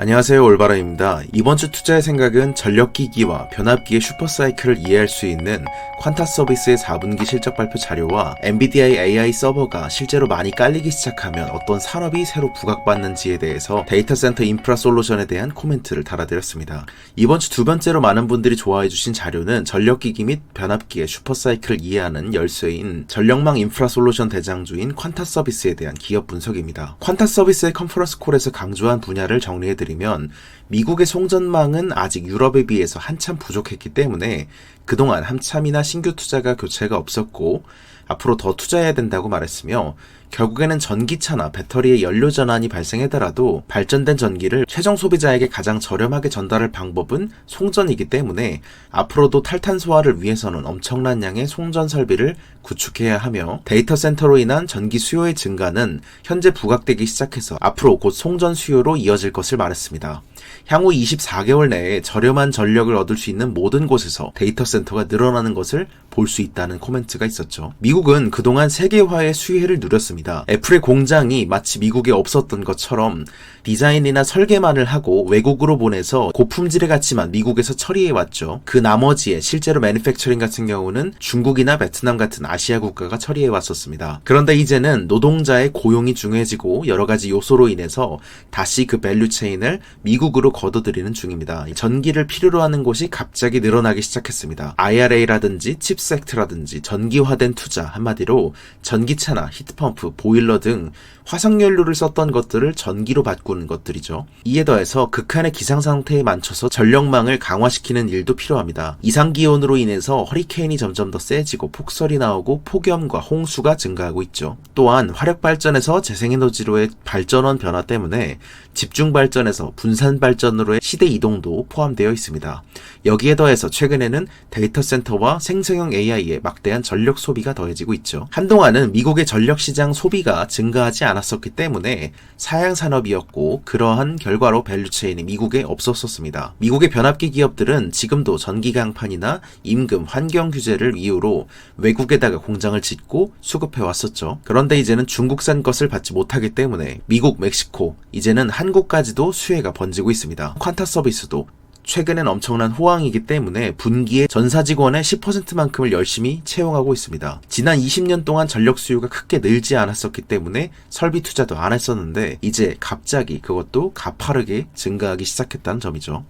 안녕하세요 올바람입니다. 이번 주 투자의 생각은 전력기기와 변압기의 슈퍼사이클을 이해할 수 있는 퀀타 서비스의 4분기 실적 발표 자료와 엔비디아의 AI 서버가 실제로 많이 깔리기 시작하면 어떤 산업이 새로 부각받는지에 대해서 데이터 센터 인프라 솔루션에 대한 코멘트를 달아드렸습니다. 이번 주 두 번째로 많은 분들이 좋아해주신 자료는 전력기기 및 변압기의 슈퍼사이클을 이해하는 열쇠인 전력망 인프라 솔루션 대장주인 퀀타 서비스에 대한 기업 분석입니다. 퀀타 서비스의 컨퍼런스 콜에서 강조한 분야를 정리해드 리면 미국의 송전망은 아직 유럽에 비해서 한참 부족했기 때문에 그동안 한참이나 신규 투자가 교체가 없었고 앞으로 더 투자해야 된다고 말했으며 결국에는 전기차나 배터리의 연료 전환이 발생하더라도 발전된 전기를 최종 소비자에게 가장 저렴하게 전달할 방법은 송전이기 때문에 앞으로도 탈탄소화를 위해서는 엄청난 양의 송전 설비를 구축해야 하며 데이터 센터로 인한 전기 수요의 증가는 현재 부각되기 시작해서 앞으로 곧 송전 수요로 이어질 것을 말했습니다. 향후 24개월 내에 저렴한 전력을 얻을 수 있는 모든 곳에서 데이터 센터가 늘어나는 것을 볼 수 있다는 코멘트가 있었죠. 미국은 그동안 세계화의 수혜를 누렸습니다. 애플의 공장이 마치 미국에 없었던 것처럼 디자인이나 설계만을 하고 외국으로 보내서 고품질의 가치만 미국에서 처리해 왔죠. 그 나머지에 실제로 매니팩처링 같은 경우는 중국이나 베트남 같은 아시아 국가가 처리해 왔었습니다. 그런데 이제는 노동자의 고용이 중요해지고 여러 가지 요소로 인해서 다시 그 밸류 체인을 미국으로 걷어들이는 중입니다. 전기를 필요로 하는 곳이 갑자기 늘어나기 시작했습니다. IRA라든지 칩섹트라든지 전기화된 투자 한마디로 전기차나 히트펌프, 보일러 등 화석연료를 썼던 것들을 전기로 바꾸는 것들이죠. 이에 더해서 극한의 기상 상태에 맞춰서 전력망을 강화시키는 일도 필요합니다. 이상 기온으로 인해서 허리케인이 점점 더 세지고 폭설이 나오고 폭염과 홍수가 증가하고 있죠. 또한 화력 발전에서 재생에너지로의 발전원 변화 때문에 집중 발전에서 분산 발전으로의 시대 이동도 포함되어 있습니다. 여기에 더해서 최근에는 데이터 센터와 생성형 AI의 막대한 전력 소비가 더해지고 있죠. 한동안은 미국의 전력 시장 소비가 증가하지 않았 었기 때문에 사양 산업이었고 그러한 결과로 밸류체인이 미국에 없었었습니다. 미국의 변압기 기업들은 지금도 전기 강판이나 임금, 환경 규제를 이유로 외국에다가 공장을 짓고 수급해 왔었죠. 그런데 이제는 중국산 것을 받지 못하기 때문에 미국, 멕시코, 이제는 한국까지도 수혜가 번지고 있습니다. 퀀타 서비스도 최근엔 엄청난 호황이기 때문에 분기에 전사 직원의 10%만큼을 열심히 채용하고 있습니다. 지난 20년 동안 전력 수요가 크게 늘지 않았었기 때문에 설비 투자도 안 했었는데 이제 갑자기 그것도 가파르게 증가하기 시작했다는 점이죠.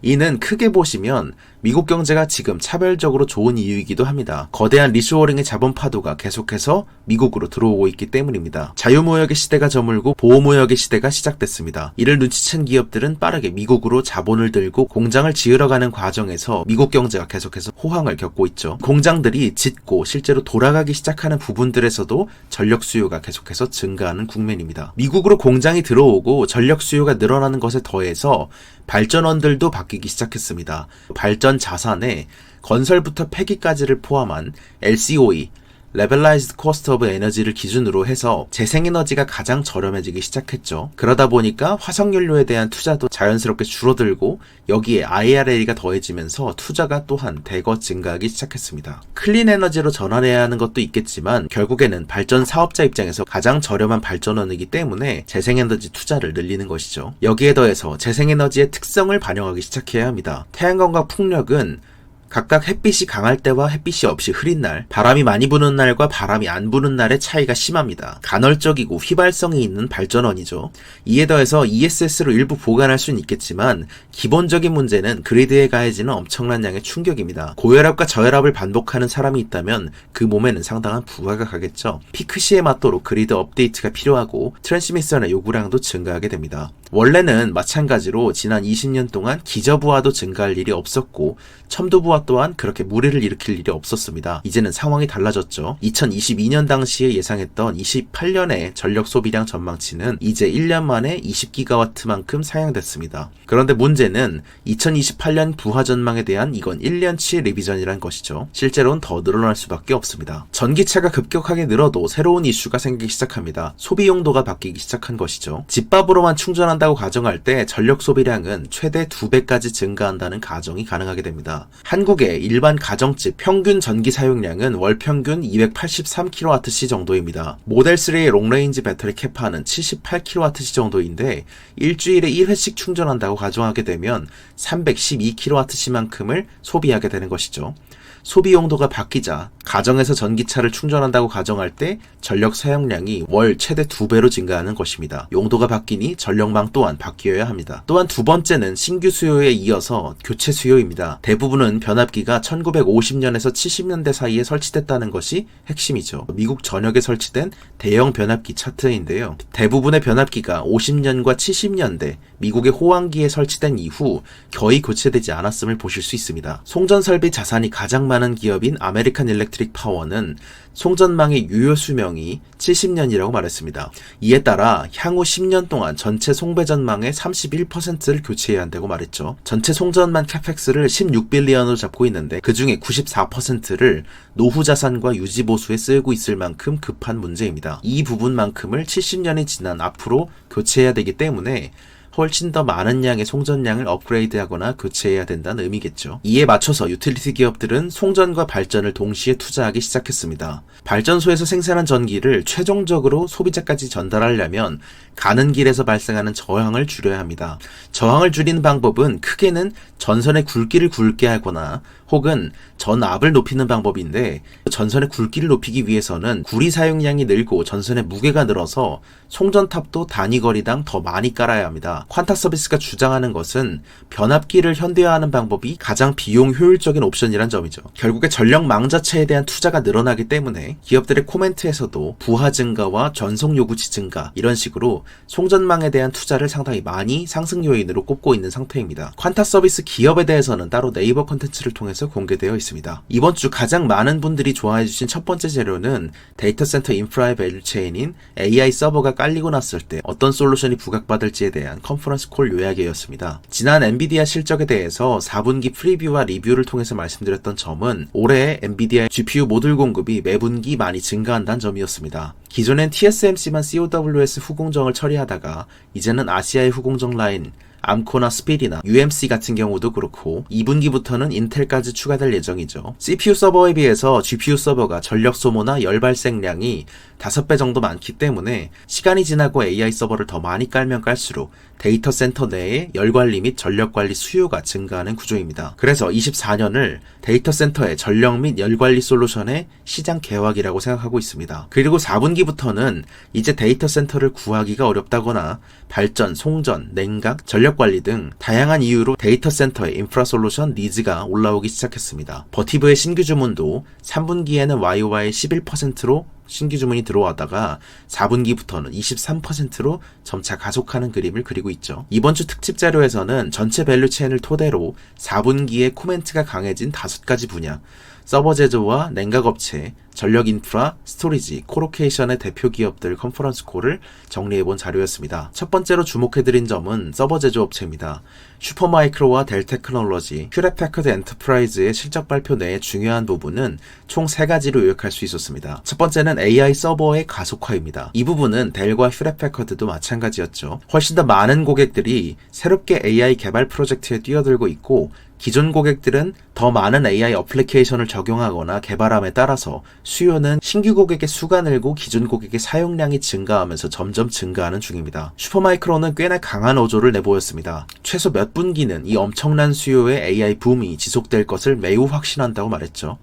이는 크게 보시면 미국 경제가 지금 차별적으로 좋은 이유이기도 합니다. 거대한 리쇼어링의 자본 파도가 계속해서 미국으로 들어오고 있기 때문입니다. 자유무역의 시대가 저물고 보호무역의 시대가 시작됐습니다. 이를 눈치챈 기업들은 빠르게 미국으로 자본을 들고 공장을 지으러 가는 과정에서 미국 경제가 계속해서 호황을 겪고 있죠. 공장들이 짓고 실제로 돌아가기 시작하는 부분들에서도 전력 수요가 계속해서 증가하는 국면입니다. 미국으로 공장이 들어오고 전력 수요가 늘어나는 것에 더해서 발전원들도 바뀌기 시작했습니다. 발전 자산에 건설부터 폐기까지를 포함한 LCOE, Levelized Cost of Energy를 기준으로 해서 재생에너지가 가장 저렴해지기 시작했죠. 그러다 보니까 화석연료에 대한 투자도 자연스럽게 줄어들고 여기에 IRA가 더해지면서 투자가 또한 대거 증가하기 시작했습니다. 클린 에너지로 전환해야 하는 것도 있겠지만 결국에는 발전 사업자 입장에서 가장 저렴한 발전원이기 때문에 재생에너지 투자를 늘리는 것이죠. 여기에 더해서 재생에너지의 특성을 반영하기 시작해야 합니다. 태양광과 풍력은 각각 햇빛이 강할 때와 햇빛이 없이 흐린 날, 바람이 많이 부는 날과 바람이 안 부는 날의 차이가 심합니다. 간헐적이고 휘발성이 있는 발전원이죠. 이에 더해서 ESS로 일부 보관할 수는 있겠지만 기본적인 문제는 그리드에 가해지는 엄청난 양의 충격입니다. 고혈압과 저혈압을 반복하는 사람이 있다면 그 몸에는 상당한 부하가 가겠죠. 피크 시에 맞도록 그리드 업데이트가 필요하고 트랜스미션의 요구량도 증가하게 됩니다. 원래는 마찬가지로 지난 20년 동안 기저부하도 증가할 일이 없었고 첨도부하 또한 그렇게 무리를 일으킬 일이 없었습니다. 이제는 상황이 달라졌죠. 2022년 당시에 예상했던 28년의 전력 소비량 전망치는 이제 1년 만에 20기가와트만큼 상향됐습니다. 그런데 문제는 2028년 부하 전망에 대한 이건 1년치 리비전이란 것이죠. 실제로는 더 늘어날 수밖에 없습니다. 전기차가 급격하게 늘어도 새로운 이슈가 생기기 시작합니다. 소비 용도가 바뀌기 시작한 것이죠. 집밥으로만 충전한 한다고 가정할 때 전력 소비량은 최대 2배까지 증가한다는 가정이 가능하게 됩니다. 한국의 일반 가정집 평균 전기 사용량은 월 평균 283kWh 정도입니다. 모델 3의 롱레인지 배터리 캐파는 78kWh 정도인데 일주일에 1회씩 충전한다고 가정하게 되면 312kWh만큼을 소비하게 되는 것이죠. 소비 용도가 바뀌자 가정에서 전기차를 충전한다고 가정할 때 전력 사용량이 월 최대 2배로 증가하는 것입니다. 용도가 바뀌니 전력망 또한 바뀌어야 합니다. 또한 두 번째는 신규 수요에 이어서 교체 수요입니다. 대부분은 변압기가 1950년에서 70년대 사이에 설치됐다는 것이 핵심이죠. 미국 전역에 설치된 대형 변압기 차트인데요. 대부분의 변압기가 50년과 70년대 미국의 호황기에 설치된 이후 거의 교체되지 않았음을 보실 수 있습니다. 송전 설비 자산이 가장 많은 기업인 아메리칸 일렉트릭 파워는 송전망의 유효 수명이 70년이라고 말했습니다. 이에 따라 향후 10년 동안 전체 송배전망의 31%를 교체해야 한다고 말했죠. 전체 송전망 캐펙스를 16빌리언으로 잡고 있는데 그 중에 94%를 노후 자산과 유지 보수에 쓰고 있을 만큼 급한 문제입니다. 이 부분만큼을 70년이 지난 앞으로 교체해야 되기 때문에 훨씬 더 많은 양의 송전량을 업그레이드하거나 교체해야 된다는 의미겠죠. 이에 맞춰서 유틸리티 기업들은 송전과 발전을 동시에 투자하기 시작했습니다. 발전소에서 생산한 전기를 최종적으로 소비자까지 전달하려면 가는 길에서 발생하는 저항을 줄여야 합니다. 저항을 줄이는 방법은 크게는 전선의 굵기를 굵게 하거나 혹은 전압을 높이는 방법인데 전선의 굵기를 높이기 위해서는 구리 사용량이 늘고 전선의 무게가 늘어서 송전탑도 단위 거리당 더 많이 깔아야 합니다. 퀀타 서비스가 주장하는 것은 변압기를 현대화하는 방법이 가장 비용 효율적인 옵션이란 점이죠. 결국에 전력망 자체에 대한 투자가 늘어나기 때문에 기업들의 코멘트에서도 부하 증가와 전송 요구치 증가 이런 식으로 송전망에 대한 투자를 상당히 많이 상승 요인으로 꼽고 있는 상태입니다. 퀀타 서비스 기업에 대해서는 따로 네이버 컨텐츠를 통해서 공개되어 있습니다. 이번 주 가장 많은 분들이 좋아해 주신 첫 번째 재료는 데이터 센터 인프라의 밸류 체인인 AI 서버가 깔리고 났을 때 어떤 솔루션이 부각받을지에 대한 컨퍼런스 콜 요약이었습니다. 지난 엔비디아 실적에 대해서 4분기 프리뷰와 리뷰를 통해서 말씀드렸던 점은 올해 엔비디아 GPU 모듈 공급이 매분기 많이 증가한다는 점이었습니다. 기존엔 TSMC만 COWS 후공정을 처리하다가 이제는 아시아의 후공정 라인 암코나 스피디나 UMC 같은 경우도 그렇고 2분기부터는 인텔까지 추가될 예정이죠. CPU 서버에 비해서 GPU 서버가 전력 소모나 열 발생량이 5배 정도 많기 때문에 시간이 지나고 AI 서버를 더 많이 깔면 깔수록 데이터 센터 내에 열 관리 및 전력 관리 수요가 증가하는 구조입니다. 그래서 24년을 데이터 센터의 전력 및 열 관리 솔루션의 시장 개혁이라고 생각하고 있습니다. 그리고 4분기부터는 이제 데이터 센터를 구하기가 어렵다거나 발전, 송전, 냉각, 전력 관리 등 다양한 이유로 데이터 센터의 인프라 솔루션 니즈가 올라오기 시작했습니다. 버티브의 신규 주문도 3분기에는 YOY 11%로 신규 주문이 들어왔다가 4분기부터는 23%로 점차 가속하는 그림을 그리고 있죠. 이번 주 특집 자료에서는 전체 밸류 체인을 토대로 4분기에 코멘트가 강해진 다섯 가지 분야, 서버 제조와 냉각 업체, 전력 인프라, 스토리지, 코로케이션의 대표 기업들 컨퍼런스 콜을 정리해본 자료였습니다. 첫 번째로 주목해드린 점은 서버 제조업체입니다. 슈퍼마이크로와 델테크놀로지, 큐레패커드 엔터프라이즈의 실적 발표 내의 중요한 부분은 총 세 가지로 요약할 수 있었습니다. 첫 번째는 AI 서버의 가속화입니다. 이 부분은 델과 슈레패커드도 마찬가지였죠. 훨씬 더 많은 고객들이 새롭게 AI 개발 프로젝트에 뛰어들고 있고 기존 고객들은 더 많은 AI 어플리케이션을 적용하거나 개발함에 따라서 수요는 신규 고객의 수가 늘고 기존 고객의 사용량이 증가하면서 점점 증가하는 중입니다. 슈퍼마이크로는 꽤나 강한 어조를 내보였습니다. 최소 몇 분기는 이 엄청난 수요의 AI 붐이 지속될 것을 매우 확신한다고 말했죠.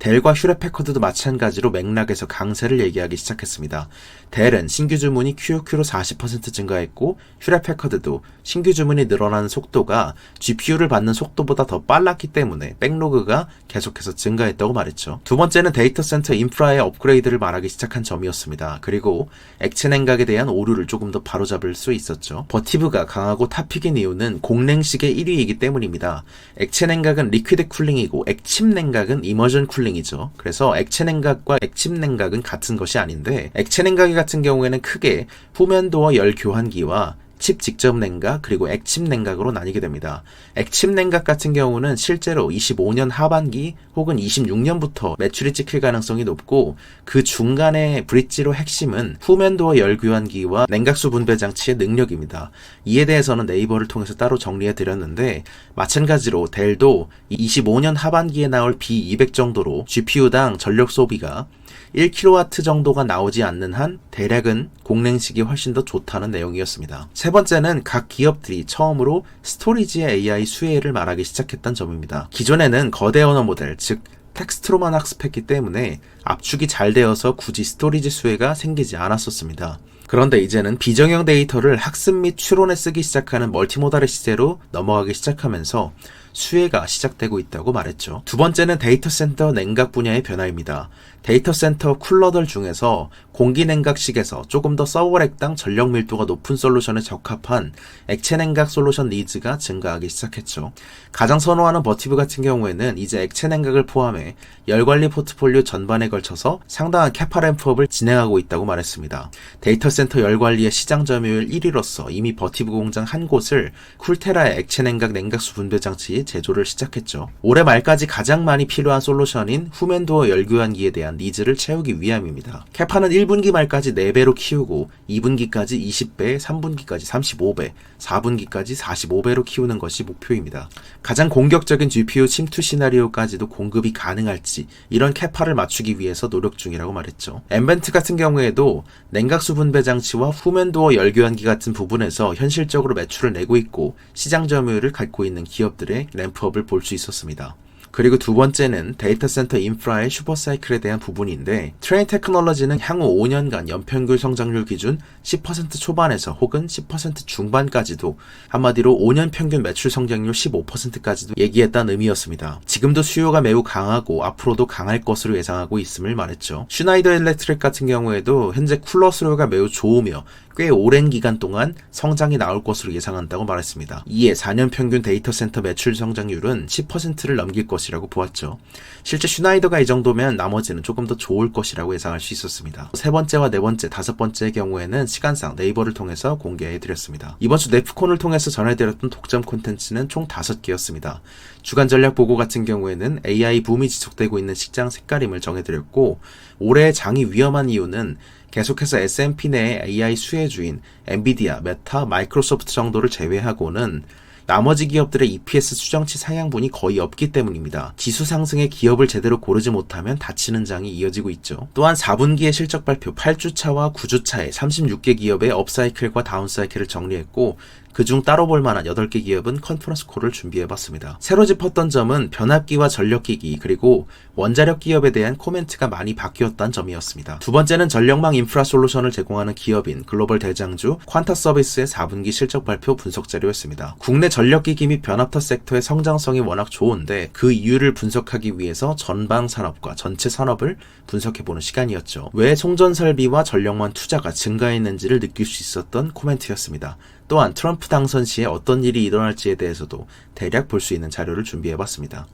델과 휴레패커드도 마찬가지로 맥락에서 강세를 얘기하기 시작했습니다. 델은 신규 주문이 QOQ로 40% 증가했고 휴레패커드도 신규 주문이 늘어나는 속도가 GPU를 받는 속도보다 더 빨랐기 때문에 백로그가 계속해서 증가했다고 말했죠. 두 번째는 데이터 센터 인프라의 업그레이드를 말하기 시작한 점이었습니다. 그리고 액체 냉각에 대한 오류를 조금 더 바로잡을 수 있었죠. 버티브가 강하고 탑픽인 이유는 공냉식의 1위이기 때문입니다. 액체 냉각은 리퀴드 쿨링이고 액침 냉각은 이머전 쿨링 이죠. 그래서 액체 냉각과 액침 냉각은 같은 것이 아닌데 액체 냉각이 같은 경우에는 크게 후면도어 열 교환기와 칩 직접 냉각 그리고 액침 냉각으로 나뉘게 됩니다. 액침 냉각 같은 경우는 실제로 25년 하반기 혹은 26년부터 매출이 찍힐 가능성이 높고 그 중간에 브릿지로 핵심은 후면도어 열교환기와 냉각수 분배 장치의 능력입니다. 이에 대해서는 네이버를 통해서 따로 정리해 드렸는데 마찬가지로 델도 25년 하반기에 나올 B200 정도로 GPU당 전력 소비가 1kW 정도가 나오지 않는 한 대략은 공랭식이 훨씬 더 좋다는 내용이었습니다. 세 번째는 각 기업들이 처음으로 스토리지의 AI 수혜를 말하기 시작했던 점입니다. 기존에는 거대 언어 모델, 즉 텍스트로만 학습했기 때문에 압축이 잘 되어서 굳이 스토리지 수혜가 생기지 않았었습니다. 그런데 이제는 비정형 데이터를 학습 및 추론에 쓰기 시작하는 멀티모달의 시대로 넘어가기 시작하면서 수혜가 시작되고 있다고 말했죠. 두 번째는 데이터 센터 냉각 분야의 변화입니다. 데이터 센터 쿨러들 중에서 공기 냉각식에서 조금 더 서버렉당 전력 밀도가 높은 솔루션에 적합한 액체 냉각 솔루션 니즈가 증가하기 시작했죠. 가장 선호하는 버티브 같은 경우에는 이제 액체 냉각을 포함해 열 관리 포트폴리오 전반에 걸쳐서 상당한 캐파 램프업을 진행하고 있다고 말했습니다. 데이터 센터 열 관리의 시장 점유율 1위로서 이미 버티브 공장 한 곳을 쿨테라의 액체 냉각 냉각수 분배 장치 제조를 시작했죠. 올해 말까지 가장 많이 필요한 솔루션인 후면도어 열교환기에 대한 니즈를 채우기 위함입니다. 캐파는 1분기 말까지 4배로 키우고 2분기까지 20배, 3분기까지 35배, 4분기까지 45배로 키우는 것이 목표입니다. 가장 공격적인 GPU 침투 시나리오까지도 공급이 가능할지 이런 캐파를 맞추기 위해서 노력 중이라고 말했죠. 엠벤트 같은 경우에도 냉각수 분배 장치와 후면도어 열교환기 같은 부분에서 현실적으로 매출을 내고 있고 시장 점유율을 갖고 있는 기업들의 램프업을 볼 수 있었습니다. 그리고 두 번째는 데이터 센터 인프라의 슈퍼사이클에 대한 부분인데 트레인 테크놀로지는 향후 5년간 연평균 성장률 기준 10% 초반에서 혹은 10% 중반까지도 한마디로 5년 평균 매출 성장률 15%까지도 얘기했다는 의미였습니다. 지금도 수요가 매우 강하고 앞으로도 강할 것으로 예상하고 있음을 말했죠. 슈나이더 일렉트릭 같은 경우에도 현재 쿨러 수요가 매우 좋으며 꽤 오랜 기간 동안 성장이 나올 것으로 예상한다고 말했습니다. 이에 4년 평균 데이터 센터 매출 성장률은 10%를 넘길 것이라고 보았죠. 실제 슈나이더가 이 정도면 나머지는 조금 더 좋을 것이라고 예상할 수 있었습니다. 세 번째와 네 번째, 다섯 번째의 경우에는 시간상 네이버를 통해서 공개해드렸습니다. 이번 주 네프콘을 통해서 전해드렸던 독점 콘텐츠는 총 다섯 개였습니다. 주간 전략 보고 같은 경우에는 AI 붐이 지속되고 있는 시장 색깔임을 정해드렸고 올해의 장이 위험한 이유는 계속해서 S&P 내의 AI 수혜주인 엔비디아, 메타, 마이크로소프트 정도를 제외하고는 나머지 기업들의 EPS 수정치 상향분이 거의 없기 때문입니다. 지수 상승의 기업을 제대로 고르지 못하면 다치는 장이 이어지고 있죠. 또한 4분기의 실적 발표 8주차와 9주차에 36개 기업의 업사이클과 다운사이클을 정리했고 그중 따로 볼 만한 8개 기업은 컨퍼런스 콜을 준비해봤습니다. 새로 짚었던 점은 변압기와 전력기기 그리고 원자력 기업에 대한 코멘트가 많이 바뀌었다는 점이었습니다. 두 번째는 전력망 인프라 솔루션을 제공하는 기업인 글로벌 대장주 퀀타 서비스의 4분기 실적 발표 분석 자료였습니다. 국내 전력기기 및 변압터 섹터의 성장성이 워낙 좋은데 그 이유를 분석하기 위해서 전방 산업과 전체 산업을 분석해보는 시간이었죠. 왜 송전 설비와 전력망 투자가 증가했는지를 느낄 수 있었던 코멘트였습니다. 또한 트럼프 당선 시에 어떤 일이 일어날지에 대해서도 대략 볼 수 있는 자료를 준비해봤습니다.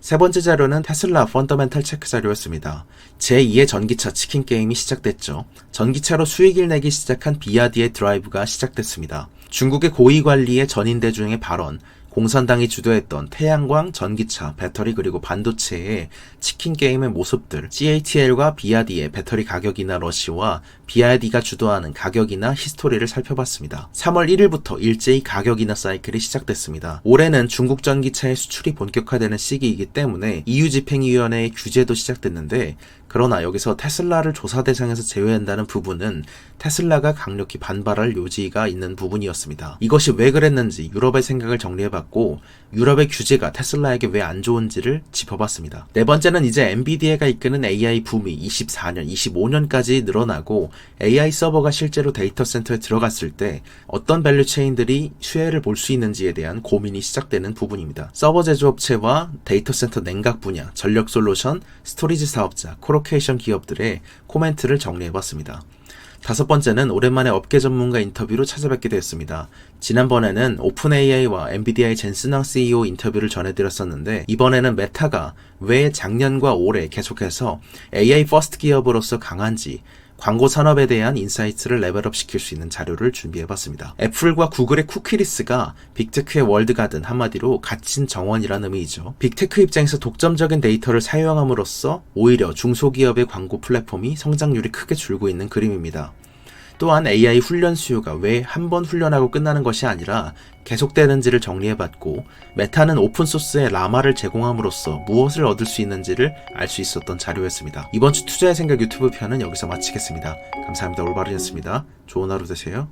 세 번째 자료는 테슬라 펀더멘탈 체크 자료였습니다. 제2의 전기차 치킨 게임이 시작됐죠. 전기차로 수익을 내기 시작한 비아디의 드라이브가 시작됐습니다. 중국의 고위 관리의 전인 대 중의 발언, 공산당이 주도했던 태양광, 전기차, 배터리 그리고 반도체의 치킨 게임의 모습들, CATL과 비아디의 배터리 가격이나 러시와 비아디가 주도하는 가격이나 히스토리를 살펴봤습니다. 3월 1일부터 일제히 가격이나 사이클이 시작됐습니다. 올해는 중국 전기차의 수출이 본격화되는 시기이기 때문에 EU 집행위원회의 규제도 시작됐는데 그러나 여기서 테슬라를 조사 대상에서 제외한다는 부분은 테슬라가 강력히 반발할 요지가 있는 부분이었습니다. 이것이 왜 그랬는지 유럽의 생각을 정리해봤고 유럽의 규제가 테슬라에게 왜 안 좋은지를 짚어봤습니다. 네 번째는 이제 엔비디아가 이끄는 AI 붐이 24년, 25년까지 늘어나고 AI 서버가 실제로 데이터 센터에 들어갔을 때 어떤 밸류 체인들이 수혜를 볼 수 있는지에 대한 고민이 시작되는 부분입니다. 서버 제조업체와 데이터 센터 냉각 분야, 전력 솔루션, 스토리지 사업자, 코로 케이션 기업들의 코멘트를 정리해봤습니다. 다섯 번째는 오랜만에 업계 전문가 인터뷰로 찾아뵙게 되었습니다. 지난번에는 오픈 AI와 엔비디아의 젠스낭 CEO 인터뷰를 전해드렸었는데 이번에는 메타가 왜 작년과 올해 계속해서 AI 퍼스트 기업으로서 강한지 광고 산업에 대한 인사이트를 레벨업 시킬 수 있는 자료를 준비해봤습니다. 애플과 구글의 쿠키리스가 빅테크의 월드가든 한마디로 갇힌 정원이라는 의미이죠. 빅테크 입장에서 독점적인 데이터를 사용함으로써 오히려 중소기업의 광고 플랫폼이 성장률이 크게 줄고 있는 그림입니다. 또한 AI 훈련 수요가 왜 한 번 훈련하고 끝나는 것이 아니라 계속되는지를 정리해봤고 메타는 오픈소스의 라마를 제공함으로써 무엇을 얻을 수 있는지를 알 수 있었던 자료였습니다. 이번 주 투자의 생각 유튜브 편은 여기서 마치겠습니다. 감사합니다. 올바르셨습니다. 좋은 하루 되세요.